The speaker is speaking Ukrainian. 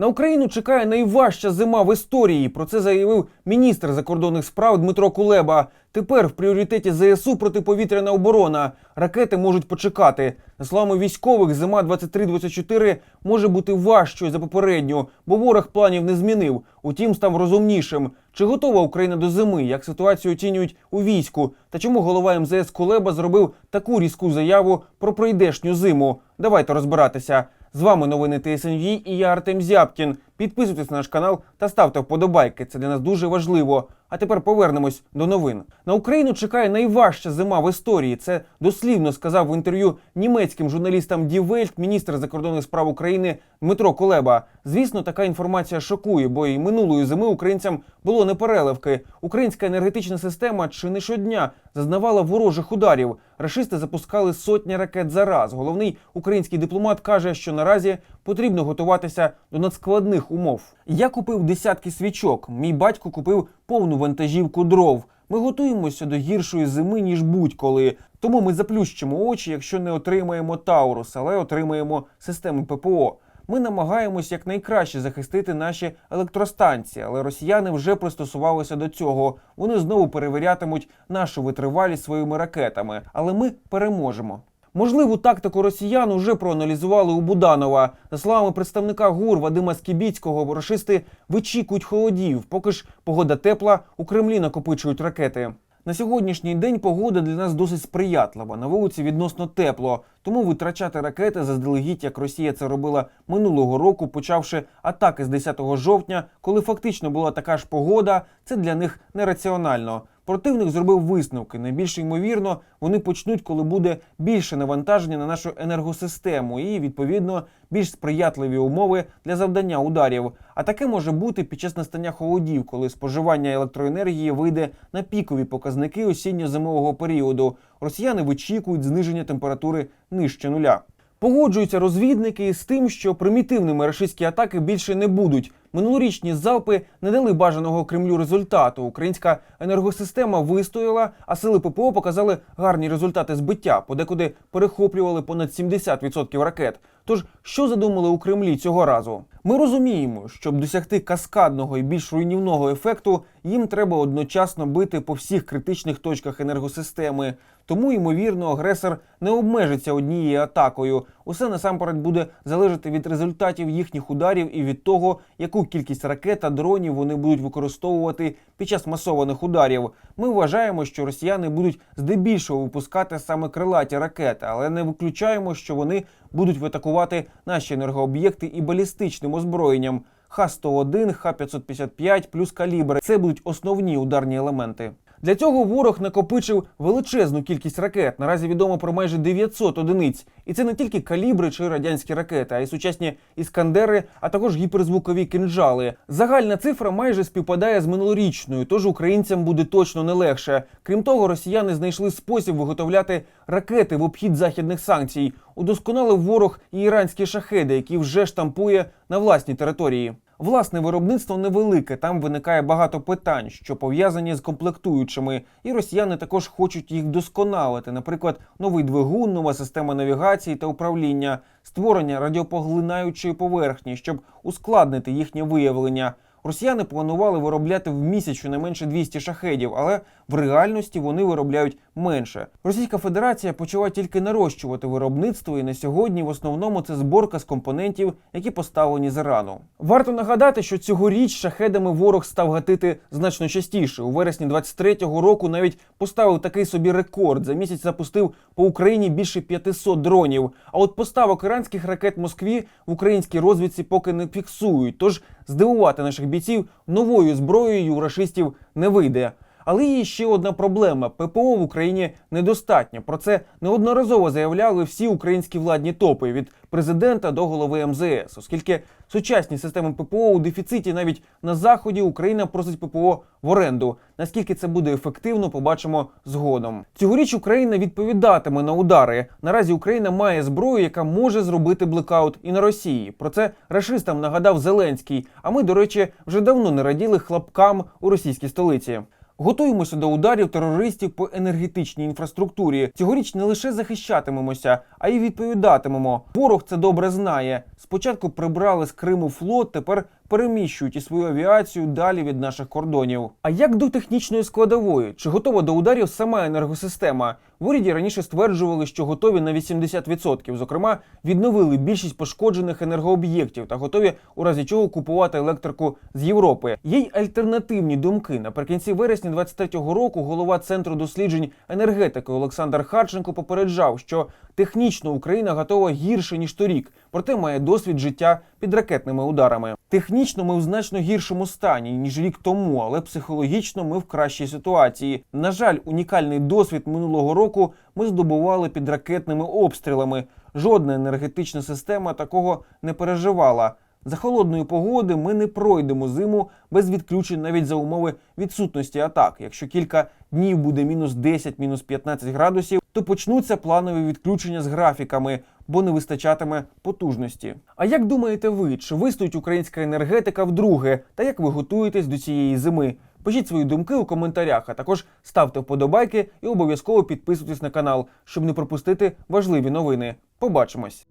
На Україну чекає найважча зима в історії. Про це заявив міністр закордонних справ Дмитро Кулеба. Тепер в пріоритеті ЗСУ протиповітряна оборона. Ракети можуть почекати. За словами військових, зима 23-24 може бути важчою за попередню, бо ворог планів не змінив. Утім, став розумнішим. Чи готова Україна до зими? Як ситуацію оцінюють у війську? Та чому голова МЗС Кулеба зробив таку різку заяву про пройдешню зиму? Давайте розбиратися. З вами новини ТСНВ і я Артем Зябкін. Підписуйтесь на наш канал та ставте вподобайки. Це для нас дуже важливо. А тепер повернемось до новин. На Україну чекає найважча зима в історії. Це дослівно сказав в інтерв'ю німецьким журналістам Die Welt міністр закордонних справ України Дмитро Кулеба. Звісно, така інформація шокує, бо і минулої зими українцям було непереливки. Українська енергетична система чи не щодня зазнавала ворожих ударів. Рашисти запускали сотні ракет за раз. Головний український дипломат каже, що наразі потрібно готуватися до надскладних умов. Я купив десятки свічок. Мій батько купив повну вантажівку дров. Ми готуємося до гіршої зими ніж будь-коли. Тому ми заплющимо очі, якщо не отримаємо Таурус, але отримаємо системи ППО. Ми намагаємось якнайкраще захистити наші електростанції, але росіяни вже пристосувалися до цього. Вони знову перевірятимуть нашу витривалість своїми ракетами, але ми переможемо. Можливу тактику росіян уже проаналізували у Буданова. За словами представника ГУР Вадима Скібіцького, рашисти вичікують холодів. Поки ж погода тепла, у Кремлі накопичують ракети. На сьогоднішній день погода для нас досить сприятлива. На вулиці відносно тепло. Тому витрачати ракети заздалегідь, як Росія це робила минулого року, почавши атаки з 10 жовтня, коли фактично була така ж погода, це для них нераціонально. Противник зробив висновки. Найбільш ймовірно, вони почнуть, коли буде більше навантаження на нашу енергосистему і, відповідно, більш сприятливі умови для завдання ударів. А таке може бути під час настання холодів, коли споживання електроенергії вийде на пікові показники осінньо-зимового періоду. Росіяни вичікують зниження температури нижче нуля. Погоджуються розвідники з тим, що примітивними рашистські атаки більше не будуть. Минулорічні залпи не дали бажаного Кремлю результату. Українська енергосистема вистояла, а сили ППО показали гарні результати збиття. Подекуди перехоплювали понад 70% ракет. Тож, що задумали у Кремлі цього разу? Ми розуміємо, щоб досягти каскадного і більш руйнівного ефекту, їм треба одночасно бити по всіх критичних точках енергосистеми. Тому, ймовірно, агресор не обмежиться однією атакою. Усе насамперед буде залежати від результатів їхніх ударів і від того, яку кількість ракет та дронів вони будуть використовувати під час масованих ударів. Ми вважаємо, що росіяни будуть здебільшого випускати саме крилаті ракети, але не виключаємо, що вони будуть атакувати наші енергооб'єкти і балістичним озброєнням. Х-101, Х-555 плюс калібри – це будуть основні ударні елементи. Для цього ворог накопичив величезну кількість ракет. Наразі відомо про майже 900 одиниць. І це не тільки калібри чи радянські ракети, а й сучасні іскандери, а також гіперзвукові кинджали. Загальна цифра майже співпадає з минулорічною, тож українцям буде точно не легше. Крім того, росіяни знайшли спосіб виготовляти ракети в обхід західних санкцій. Удосконалив ворог і іранські шахеди, які вже штампує на власній території. Власне виробництво невелике, там виникає багато питань, що пов'язані з комплектуючими, і росіяни також хочуть їх досконалити. Наприклад, новий двигун, нова система навігації та управління, створення радіопоглинаючої поверхні, щоб ускладнити їхнє виявлення. Росіяни планували виробляти в місяць щонайменше 200 шахедів, але в реальності вони виробляють менше. Російська Федерація почала тільки нарощувати виробництво, і на сьогодні в основному це зборка з компонентів, які поставлені з Ірану. Варто нагадати, що цьогоріч шахедами ворог став гатити значно частіше. У вересні 23-го року навіть поставив такий собі рекорд. За місяць запустив по Україні більше 500 дронів. А от поставок іранських ракет Москві в українській розвідці поки не фіксують. Тож здивувати наших бійців новою зброєю рашистів не вийде. Але є ще одна проблема: ППО в Україні недостатньо. Про це неодноразово заявляли всі українські владні топи від президента до голови МЗС, оскільки сучасні системи ППО у дефіциті навіть на заході Україна просить ППО в оренду. Наскільки це буде ефективно, побачимо згодом. Цьогоріч Україна відповідатиме на удари. Наразі Україна має зброю, яка може зробити блекаут і на Росії. Про це рашистам нагадав Зеленський. А ми, до речі, вже давно не раділи хлопкам у російській столиці. Готуємося до ударів терористів по енергетичній інфраструктурі. Цьогоріч не лише захищатимемося, а й відповідатимемо. Ворог це добре знає. Спочатку прибрали з Криму флот, тепер переміщують і свою авіацію далі від наших кордонів. А як до технічної складової? Чи готова до ударів сама енергосистема? В уряді раніше стверджували, що готові на 80%. Зокрема, відновили більшість пошкоджених енергооб'єктів та готові у разі чого купувати електрику з Європи. Є й альтернативні думки. Наприкінці вересня 23-го року голова центру досліджень енергетики Олександр Харченко попереджав, що технічно Україна готова гірше ніж торік, проте має досвід життя під ракетними ударами. Технічно ми в значно гіршому стані ніж рік тому, але психологічно ми в кращій ситуації. На жаль, унікальний досвід минулого року ми здобували під ракетними обстрілами. Жодна енергетична система такого не переживала. За холодної погоди ми не пройдемо зиму без відключень навіть за умови відсутності атак. Якщо кілька днів буде мінус 10, мінус 15 градусів, то почнуться планові відключення з графіками, бо не вистачатиме потужності. А як думаєте ви, чи вистоїть українська енергетика вдруге? Та як ви готуєтесь до цієї зими? Пишіть свої думки у коментарях, а також ставте вподобайки і обов'язково підписуйтесь на канал, щоб не пропустити важливі новини. Побачимось!